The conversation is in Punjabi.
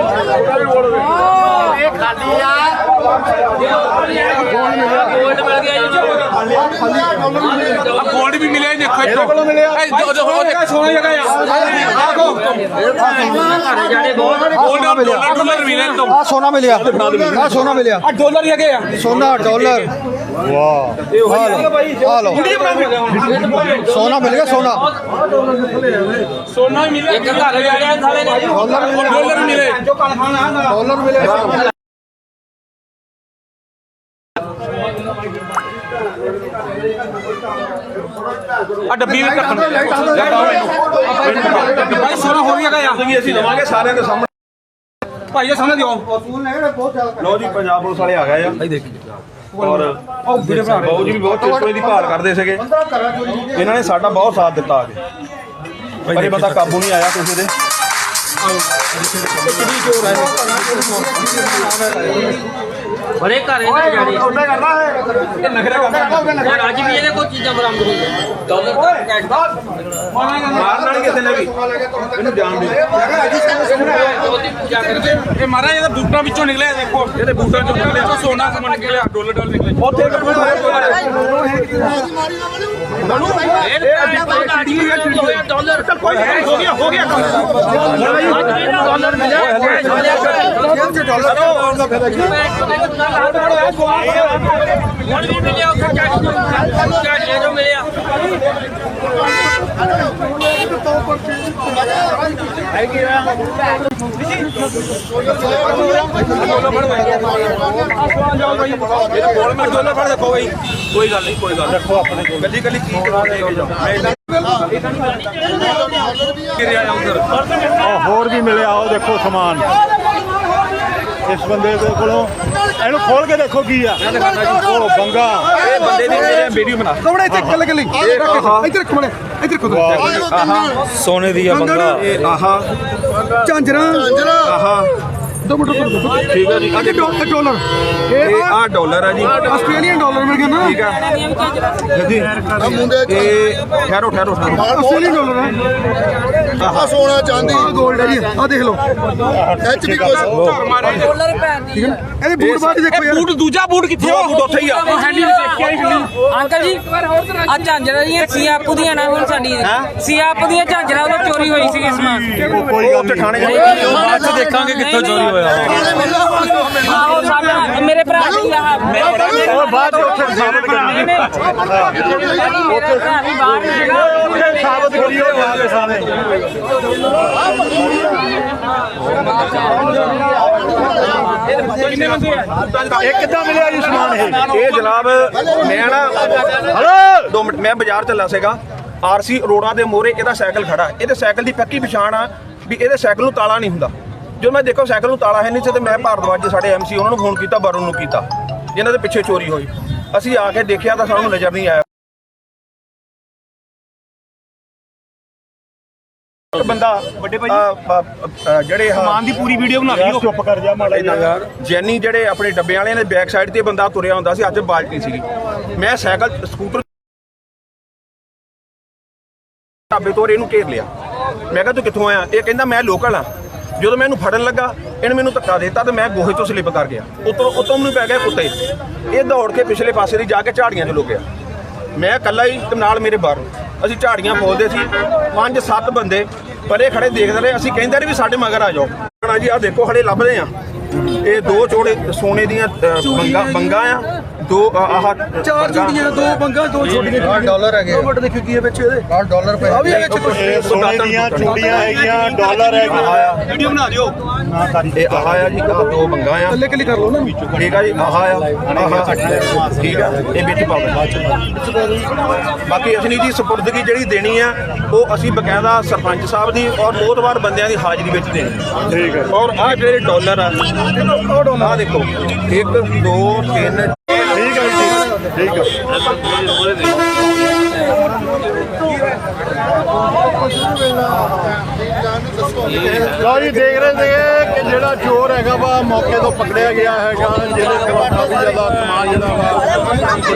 Yeah. ਜੀ ਗੋਲਡ ਵੀ ਮਿਲਿਆ ਜੀ ਦੇਖੋ ਇੱਥੋਂ ਕੋਲੋਂ ਮਿਲਿਆ ਸੋਨਾ ਜਗ੍ਹਾ ਆ ਆਗੋ ਜਾਣੇ ਬਹੁਤ ਗੋਲਡ ਡਾਲਰ ਡਾਲਰ ਮਿਲਿਆ ਇੱਥੋਂ ਆ ਸੋਨਾ ਮਿਲਿਆ ਆ ਸੋਨਾ ਮਿਲਿਆ ਆ ਡਾਲਰ ਹੀ ਹੈਗੇ ਆ ਸੋਨਾ ਡਾਲਰ ਵਾਹ ਇਹ ਆ ਲਓ ਸੋਨਾ ਮਿਲ ਗਿਆ ਸੋਨਾ ਸੋਨਾ ਹੀ ਮਿਲਿਆ ਇੱਕ ਘਰ ਜਾਣਿਆ ਸਾਲੇ ਨੇ ਡਾਲਰ ਮਿਲਿਆ ਡਾਲਰ ਮਿਲੇ ਡਾਲਰ ਮਿਲਿਆ ਆ ਡੱਬੀ ਵੀ ਰੱਖਣ ਭਾਈ ਸੋਨਾ ਹੋ ਗਿਆ ਆ ਅਸੀਂ ਦਵਾਂਗੇ ਸਾਰਿਆਂ ਦੇ ਸਾਹਮਣੇ। ਭਾਈ ਇਹ ਸਾਹਮਣੇ ਦਿਓ। ਲਓ ਜੀ ਪੰਜਾਬ ਪੁਲਿਸ ਵਾਲੇ ਆ ਗਏ ਆ। ਭਾਈ ਦੇਖੀ। ਔਰ ਬਾਊ ਜੀ ਵੀ ਬਹੁਤ ਚਿਰ ਤੋਂ ਇਹਦੀ ਭਾਲ ਕਰਦੇ ਸੀਗੇ। ਇਹਨਾਂ ਨੇ ਸਾਡਾ ਬਹੁਤ ਸਾਥ ਦਿੱਤਾ ਆ ਕੇ ਪਰ ਇਹ ਬੰਦਾ ਕਾਬੂ ਨਹੀਂ ਆਇਆ ਕਿਸੇ ਦੇ। ਬੜੇ ਘਰ ਇਹਨਾਂ ਜਾਣੇ। ਉਹਨੇ ਕਰਨਾ ਹੈ ਇਹ ਨਖਰੇ ਕਰਦਾ ਔਰ ਅੱਜ ਵੀ ਇਹਦੇ ਕੋਈ ਚੀਜ਼ਾਂ ਬਰਾਮਦ ਹੋਈਆਂ। ਡਾਲਰ ਕੈਸ਼ ਮਾਰਨਾ ਨਹੀਂ ਕਿਸੇ ਨੇ ਵੀ। ਇਹਨੂੰ ਜਾਣ ਦੇ। ਉਹਦੀ ਪੂਜਾ ਕਰਕੇ ਇਹ ਮਹਾਰਾਜ ਇਹਦੇ ਬੂਟਾਂ ਵਿੱਚੋਂ ਨਿਕਲਿਆ ਦੇਖੋ। ਇਹਦੇ ਬੂਟਾਂ ਚੋਂ ਨਿਕਲਿਆ। ਸੋਨਾ ਸਮਝ ਨਿਕਲਿਆ ਡਾਲਰ ਡਾਲਰ ਨਿਕਲਿਆ ਉੱਥੇ ਇੱਕ ਮਿੰਟ ਇਹ ਡਾਲਰ ਹੋ ਗਿਆ ਹੋ ਗਿਆ। ਡਾਲਰ ਮਿਲਿਆ। ਹੁਣ ਵੀ ਮਿਲਿਆ ਉੱਥੇ ਕੈਸ਼ ਕੈਸ਼ ਜੋ ਮਿਲਿਆ ਇਹਨੂੰ ਬੋਲ ਮੈਂ ਡੋਲਾ ਫੜ ਦੇਖੋ ਬਈ ਕੋਈ ਗੱਲ ਨਹੀਂ ਕੋਈ ਗੱਲ ਰੱਖੋ ਆਪਣੇ ਕੋਲ ਗੱਡੀ ਕੀ ਕਰਾ ਲੈ ਕੇ ਜਾਓ ਮੈਂ ਇਦਾਂ ਹੋਰ ਵੀ ਮਿਲਿਆ ਉਹ ਦੇਖੋ ਸਮਾਨ। ਇਸ ਬੰਦੇ ਦੇ ਕੋਲੋਂ। ਇਹਨੂੰ ਖੋਲ ਕੇ ਦੇਖੋ ਕੀ ਆ। ਉਹ ਬੰਗਾ। ਇਹ ਬੰਦੇ ਦੀ ਮੇਰੇ ਵੀਡੀਓ ਬਣਾ। ਕਮੜੇ ਇੱਥੇ ਕੱਲ ਕੱਲੀ ਇੱਧਰ ਕਮੜੇ ਇੱਧਰ ਖੁਦ ਸੋਨੇ ਦੀ ਆ ਬੰਗਾ। ਆਹਾ। ਝਾਂਜਰਾ। ਆਹਾ। ਦੋ ਮਿੰਟ ਰੁਕੋ ਠੀਕ ਹੈ ਜੀ। ਅੱਗੇ ਡਾਲਰ। ਇਹ ਇਹ ਆ ਡਾਲਰ ਆ ਜੀ। ਆਸਟ੍ਰੇਲੀਅਨ ਡਾਲਰ ਮਿਲ ਗਿਆ ਨਾ। ਠੀਕ ਆ। ਜੀ ਇਹ ਠਹਿਰੋ ਠਹਿਰੋ ਠਹਿਰੋ। ਆਸਟ੍ਰੇਲੀਅਨ ਡਾਲਰ ਹੈ। ਆ ਸੋਨਾ ਚਾਂਦੀ। ਆ 골ਡ ਹੈ ਜੀ ਆ ਦੇਖ ਲਓ। ਐਚ ਵੀ ਕੁਛ ਡਾਲਰ ਭੈਣ ਦੀ ਇਹਦੇ ਬੂਟ ਬਾਅਦ ਦੇਖੋ ਯਾਰ। ਬੂਟ ਦੂਜਾ ਬੂਟ ਕਿੱਥੇ ਦੋ ਬੂਟ ਉੱਥੇ ਹੀ ਆ। ਹੈਂਡੀ ਦੇਖਿਆ ਹੀ ਹੈਂਡੀ ਅੰਕਲ ਜੀ ਆ ਝਾਂਜਰਾਂ ਦੀਆਂ ਸੀਆਪ ਦੀਆਂ ਨਾ ਹੁਣ ਸਾਡੀ। ਸੀਆਪ ਦੀਆਂ ਝਾਂਜਰਾਂ ਉਹ ਚੋਰੀ ਹੋਈ ਸੀ ਸਮਾਨ ਕੋਈ ਉੱਥੇ ਥਾਣੇ ਜਾ ਕੇ ਬਾਅਦ ਚ ਦੇਖਾਂਗੇ ਕਿੱਥੋਂ ਚੋਰੀ ਹੋਇਆ। ਮੇਰੇ ਬਾਅਦ ਉੱਥੇ ਸਾਬਤ ਬਾਅਦ ਸਾਰੇ ਕਿੰਨੇ ਬੰਦੇ ਆ ਇਹ ਕਿੱਦਾਂ ਮਿਲਿਆ ਜੀ ਸਮਾਨ ਇਹ? ਇਹ ਜਨਾਬ ਮੈਂ ਨਾ ਹਲੋ ਮਿੰਟ ਮੈਂ ਬਾਜ਼ਾਰ ਚੱਲਾ ਸੀਗਾ। ਆਰਸੀ ਅਰੋੜਾ ਦੇ ਮੋਰੇ ਇਹਦਾ ਸਾਈਕਲ ਖੜਾ। ਇਹਦੇ ਸਾਈਕਲ ਦੀ ਪੱਕੀ ਪਛਾਣ ਆ ਵੀ ਇਹਦੇ ਸਾਈਕਲ ਨੂੰ ਤਾਲਾ ਨਹੀਂ ਹੁੰਦਾ। ਜਦੋਂ ਮੈਂ ਦੇਖੋ ਸਾਈਕਲ ਨੂੰ ਤਾਲਾ ਹੈ ਨਹੀਂ ਸੀ ਤੇ ਮੈਂ ਭਾਰਦਵਾਜ ਜੀ ਸਾਡੇ ਐਮਸੀ ਉਹਨਾਂ ਨੂੰ ਫੋਨ ਕੀਤਾ ਵਰੁਣ ਨੂੰ ਕੀਤਾ ਜਿਨ੍ਹਾਂ ਦੇ ਪਿੱਛੇ ਚੋਰੀ ਹੋਈ। ਅਸੀਂ ਆ ਕੇ ਦੇਖਿਆ ਤਾਂ ਸਾਨੂੰ ਨਜ਼ਰ ਨਹੀਂ ਆਇਆ। ਇੱਕ ਬੰਦਾ ਵੱਡੇ ਭਾਈ ਜਿਹੜੇ ਸਮਾਨ ਦੀ ਪੂਰੀ ਵੀਡੀਓ ਬਣਾ ਲਈ ਚੁੱਪ ਕਰ ਜਾ ਮਾੜਾ ਯਾਰ ਜੈਨੀ ਜਿਹੜੇ ਆਪਣੇ ਡੱਬੇ ਵਾਲਿਆਂ ਦੇ ਬੈਕ ਸਾਈਡ ਤੇ ਬੰਦਾ ਤੁਰਿਆ ਹੁੰਦਾ ਸੀ ਅੱਜ ਬਾਲਟੀ ਸੀਗੀ। ਮੈਂ ਸਾਈਕਲ ਸਕੂਟਰ ਢਾਬੇ ਤੋਂ ਇਹਨੂੰ ਘੇਰ ਲਿਆ। ਮੈਂ ਕਿਹਾ ਤੂੰ ਕਿੱਥੋਂ ਆਇਆ? ਇਹ ਕਹਿੰਦਾ ਮੈਂ ਲੋਕਲ ਆ ਜਦੋਂ ਮੈਂ ਇਹਨੂੰ ਫੜਨ ਲੱਗਾ ਇਹਨੇ ਮੈਨੂੰ ਧੱਕਾ ਦਿੱਤਾ ਤੇ ਮੈਂ ਗੋਹੇ ਤੋਂ ਸਲਿੱਪ ਕਰ ਗਿਆ। ਉਤੋਂ ਉਤੋਂ ਮੈਨੂੰ ਪੈ ਗਿਆ ਕੁੱਤੇ। ਇਹ ਦੌੜ ਕੇ ਪਿਛਲੇ ਪਾਸੇ ਦੀ ਜਾ ਕੇ ਝਾੜੀਆਂ 'ਚ ਲੁਕਿਆ। ਮੈਂ ਇਕੱਲਾ ਹੀ ਤੇ ਨਾਲ ਮੇਰੇ ਬਾਹਰ। ਅਸੀਂ ਝਾੜੀਆਂ ਫੋਲਦੇ ਸੀ। ਪੰਜ ਸੱਤ ਬੰਦੇ ਪਰੇ ਖੜੇ ਦੇਖਦੇ ਰਹੇ। ਅਸੀਂ ਕਹਿੰਦੇ ਰਹੇ ਵੀ ਸਾਡੇ ਮਗਰ ਆ ਜਾਓ। ਹਾਂ ਜੀ ਆ ਦੇਖੋ ਹਲੇ ਲੱਭਦੇ ਆ। ਇਹ ਦੋ ਚੋੜੇ ਸੋਨੇ ਦੀਆਂ ਅ, ਬੰਗਾ ਬੰਗਾ ਆ। ਦੋ ਆਹ ਚਾਰ ਚੂੜੀਆਂ ਦੋ ਬੰਗਾ ਦੋ ਛੋਟੀਆਂ ਡਾਲਰ ਹੈਗੇ ਦੋ ਮਿੰਟ ਦੇਖੋ ਕੀ ਹੈ ਵਿੱਚ ਇਹਦੇ। ਆ ਡਾਲਰ ਪਏ। ਆ ਵੀ ਵਿੱਚ ਕੁਛ ਇਹ ਸੋਨੇ ਦੀਆਂ ਚੂੜੀਆਂ ਹੈਗੀਆਂ ਡਾਲਰ ਹੈਗੇ। ਵੀਡੀਓ ਬਣਾ ਦਿਓ। ਨਾ ਕਰੀ ਇਹ ਆਹ ਆ ਜੀ ਆਹ ਦੋ ਬੰਗਾ ਆ। ਥੱਲੇ ਕਲੀ ਕਰ ਲਓ ਨਾ। ਠੀਕ ਆ ਜੀ ਆਹ ਆ ਆਹ ਠੀਕ ਆ ਇਹ ਵਿੱਚ ਪਾਓ ਬਾਕੀ ਅਸਲੀ ਦੀ ਸਪੁਰਦਗੀ ਜਿਹੜੀ ਦੇਣੀ ਆ ਉਹ ਅਸੀਂ ਬਕਾਇਦਾ ਸਰਪੰਚ ਸਾਹਿਬ ਦੀ ਔਰ ਮੋਤਵਾਰ ਬੰਦਿਆਂ ਦੀ ਹਾਜ਼ਰੀ ਵਿੱਚ ਦੇਣੀ ਠੀਕ ਹੈ ਔਰ ਆਹ ਜਿਹੜੇ ਡਾਲਰ ਆ ਆਹ ਦੇਖੋ 1 2 3 ਠੀਕ ਹੈ ਜੀ ਠੀਕ ਹੈ। ਲਓ ਜੀ, ਦੇਖ ਰਹੇ ਸੀਗੇ ਕਿ ਜਿਹੜਾ ਚੋਰ ਹੈਗਾ ਵਾ, ਮੌਕੇ ਤੋਂ ਪਕੜਿਆ ਗਿਆ ਹੈਗਾ, ਜਿਹਦੇ ਕੋਲ ਕਾਫੀ ਜ਼ਿਆਦਾ ਸਮਾਨ ਜਿਹੜਾ ਵਾ